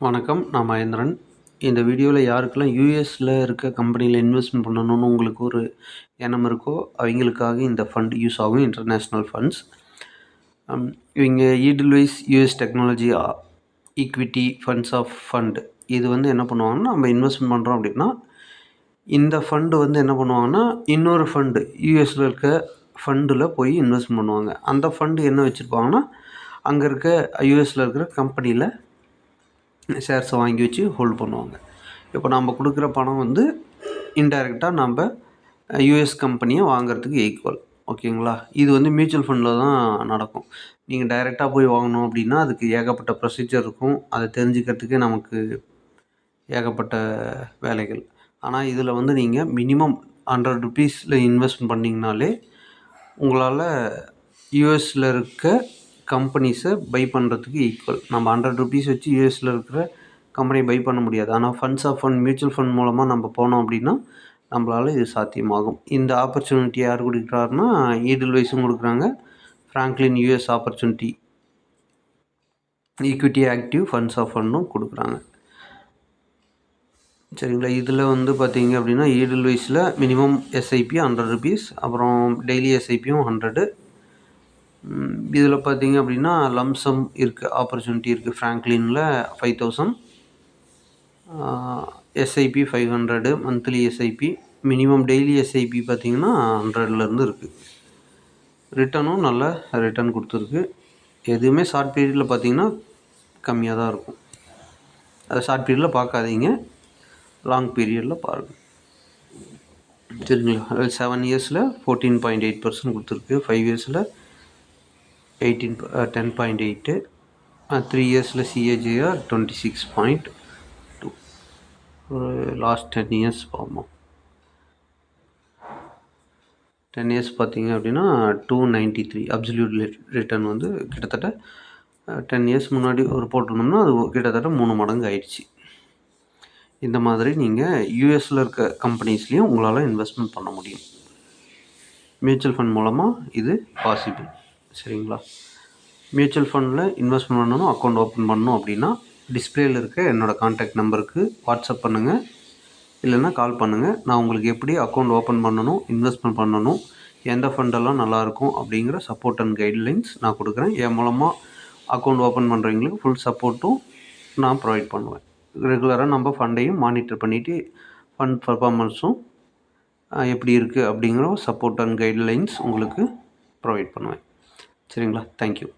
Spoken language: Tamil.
வணக்கம் நான் மகேந்திரன். இந்த வீடியோவில் யாருக்கெல்லாம் யூஎஸில் இருக்க கம்பெனியில் இன்வெஸ்ட்மெண்ட் பண்ணணும்னு உங்களுக்கு ஒரு எண்ணம் இருக்கோ அவங்களுக்காக இந்த ஃபண்ட் யூஸ் ஆகும் இன்டர்நேஷ்னல் ஃபண்ட்ஸ் இவங்க Edelweiss US technology equity funds of fund இது வந்து என்ன பண்ணுவாங்கன்னா நம்ம இன்வெஸ்ட்மெண்ட் பண்ணுறோம் அப்படின்னா இந்த ஃபண்டு வந்து என்ன பண்ணுவாங்கன்னா இன்னொரு ஃபண்டு யூஎஸில் இருக்க ஃபண்டில் போய் இன்வெஸ்ட் பண்ணுவாங்க. அந்த ஃபண்டு என்ன வச்சுருப்பாங்கன்னா அங்கே இருக்க யூஎஸில் இருக்கிற கம்பெனியில் ஷேர்ஸை வாங்கி வச்சு ஹோல்ட் பண்ணுவாங்க. இப்போ நம்ம கொடுக்குற பணம் வந்து இன்டைரக்டாக நம்ம யூஎஸ் கம்பெனியை வாங்குறதுக்கு ஈக்குவல் ஓகேங்களா இது வந்து மியூச்சுவல் ஃபண்டில் தான் நடக்கும். நீங்கள் டைரெக்டாக போய் வாங்கணும் அப்படின்னா அதுக்கு ஏகப்பட்ட ப்ரொசீஜர் இருக்கும். அதை தெரிஞ்சுக்கிறதுக்கே நமக்கு ஏகப்பட்ட வேலைகள். ஆனால் இதில் வந்து நீங்கள் மினிமம் ஹண்ட்ரட் ருபீஸில் இன்வெஸ்ட் பண்ணிங்கனாலே உங்களால் யூஎஸில் இருக்க கம்பெனிஸை பை பண்ணுறதுக்கு ஈக்குவல் நம்ம ஹண்ட்ரட் ருபீஸ் வச்சு யூஎஸில் இருக்கிற கம்பெனியை பை பண்ண முடியாது. ஆனால் funds of fund mutual fund மூலமாக நம்ம போனோம் அப்படின்னா நம்மளால் இது சாத்தியமாகும். இந்த ஆப்பர்ச்சுனிட்டி யார் கொடுக்குறாருன்னா ஈடில் வைஸும் கொடுக்குறாங்க Franklin US opportunity equity active funds of ஃபண்டும் கொடுக்குறாங்க. சரிங்களா? இதில் வந்து பார்த்தீங்க அப்படின்னா ஈடில் வைஸில் மினிமம் எஸ்ஐபி ஹண்ட்ரட் ருபீஸ் அப்புறம் டெய்லி எஸ்ஐபியும் ஹண்ட்ரடு இதில் பார்த்தீங்க அப்படின்னா லம்சம் இருக்குது ஆப்பர்ச்சுனிட்டி இருக்குது ஃப்ராங்க்லினில் five thousand SIP five hundred monthly SIP minimum daily SIP பார்த்திங்கன்னா ஹண்ட்ரட்லேருந்து இருக்குது ரிட்டனும் நல்ல ரிட்டன் கொடுத்துருக்கு. எதுவுமே ஷார்ட் பீரியடில் பார்த்தீங்கன்னா கம்மியாக தான் இருக்கும். அதை ஷார்ட் பீரியடில் பார்க்காதீங்க. லாங் பீரியடில் பாருங்கள் சரிங்களா? செவன் இயர்ஸில் ஃபோர்டீன் பாயிண்ட் எயிட் பர்சன்ட் கொடுத்துருக்கு. ஃபைவ் இயர்ஸில் eighteen ten point eight three இயர்ஸில் CAGR twenty six point two ஒரு லாஸ்ட் டென் இயர்ஸ் பார்ப்போம் டென் இயர்ஸ் பார்த்தீங்க அப்படின்னா two ninety three absolute return வந்து கிட்டத்தட்ட uh, டென் இயர்ஸ் முன்னாடி ஒரு போட்டிருந்தோம்னா அது கிட்டத்தட்ட மூணு மடங்கு ஆயிடுச்சு. இந்த மாதிரி நீங்கள் யூஎஸில் இருக்க கம்பெனிஸ்லேயும் உங்களால் இன்வெஸ்ட்மெண்ட் பண்ண முடியும். மியூச்சுவல் ஃபண்ட் மூலமாக இது பாசிபிள் சரிங்களா? மியூச்சுவல் ஃபண்டில் இன்வெஸ்ட்மெண்ட் பண்ணணும் அக்கௌண்ட் ஓப்பன் பண்ணணும் அப்படின்னா டிஸ்பிளேயில் இருக்க என்னோடய காண்டாக்ட் நம்பருக்கு வாட்ஸ்அப் பண்ணுங்கள் இல்லைன்னா கால் பண்ணுங்கள் நான் உங்களுக்கு எப்படி அக்கௌண்ட் ஓப்பன் பண்ணணும் இன்வெஸ்ட்மெண்ட் பண்ணணும் எந்த ஃபண்டெல்லாம் நல்லாயிருக்கும் அப்படிங்கிற சப்போர்ட் அண்ட் கைட்லைன்ஸ் நான் கொடுக்குறேன். என் மூலமாக அக்கௌண்ட் ஓப்பன் பண்ணுறவங்களுக்கு ஃபுல் சப்போர்ட்டும் நான் ப்ரொவைட் பண்ணுவேன். ரெகுலராக நம்ம ஃபண்டையும் மானிட்டர் பண்ணிவிட்டு ஃபண்ட் பர்ஃபார்மன்ஸும் எப்படி இருக்குது அப்படிங்கிற சப்போர்ட் அண்ட் கைட்லைன்ஸ் உங்களுக்கு ப்ரொவைட் பண்ணுவேன். சரிங்களா? Thank you